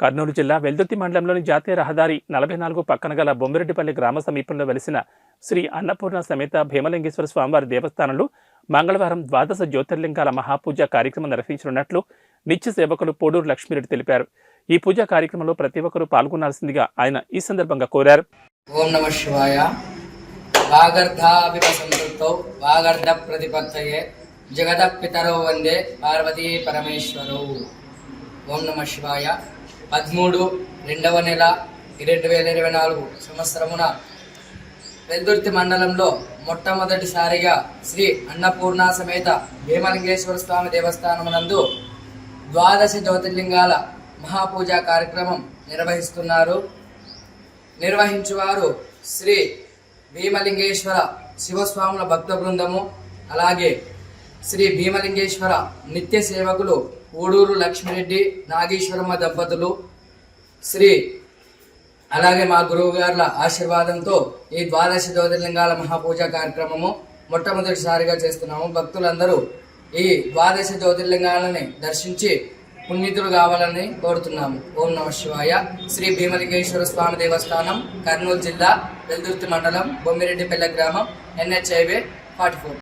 కర్నూలు జిల్లా వెల్దుర్తి మండలంలోని జాతీయ రహదారి నలభై నాలుగు పక్కన గల బొమ్మిరెడ్డిపల్లి గ్రామ సమీపంలో వెలిసిన శ్రీ అన్నపూర్ణ సమేత భీమలింగేశ్వర స్వామివారి దేవస్థానంలో మంగళవారం ద్వాదశ జ్యోతిర్లింగాల మహాపూజ కార్యక్రమం నిర్వహించనున్నట్లు నిత్య సేవకులు పోడూరు లక్ష్మీరెడ్డి తెలిపారు. ఈ పూజా కార్యక్రమంలో ప్రతి ఒక్కరూ పాల్గొనాల్సిందిగా ఆయన ఈ సందర్భంగా కోరారు. ఓం నమ శివాయ. వాగర్ధ ప్రతిపత్తయే జగద పితరో వందే. పార్వతీ పరమేశ్వరౌ. ఓం నమ శివాయ. పదమూడు రెండవ నెల రెండు వేల ఇరవై నాలుగు సంవత్సరమున వెల్దుర్తి మండలంలో మొట్టమొదటిసారిగా శ్రీ అన్నపూర్ణ సమేత భీమలింగేశ్వర స్వామి దేవస్థానమునందు ద్వాదశ జ్యోతిర్లింగాల మహాపూజ కార్యక్రమం నిర్వహిస్తున్నారు. నిర్వహించువారు శ్రీ భీమలింగేశ్వర శివస్వాముల భక్త బృందము అలాగే శ్రీ భీమలింగేశ్వర నిత్య సేవకులు ఊడూరు లక్ష్మిరెడ్డి నాగేశ్వరమ్మ దంపతులు. శ్రీ అలాగే మా గురువు గారుల ఆశీర్వాదంతో ఈ ద్వాదశ జ్యోతిర్లింగాల మహాపూజ కార్యక్రమము మొట్టమొదటిసారిగా చేస్తున్నాము. భక్తులందరూ ఈ ద్వాదశ జ్యోతిర్లింగాలని దర్శించి పుణ్యతులు కావాలని కోరుతున్నాము. ఓం నమ శివాయ. శ్రీ భీమలింగేశ్వర స్వామి దేవస్థానం కర్నూలు జిల్లా వెల్దుర్తి మండలం బొమ్మిరెడ్డిపల్లె గ్రామం ఎన్హెచ్ఐవే ఫార్టీ ఫోర్.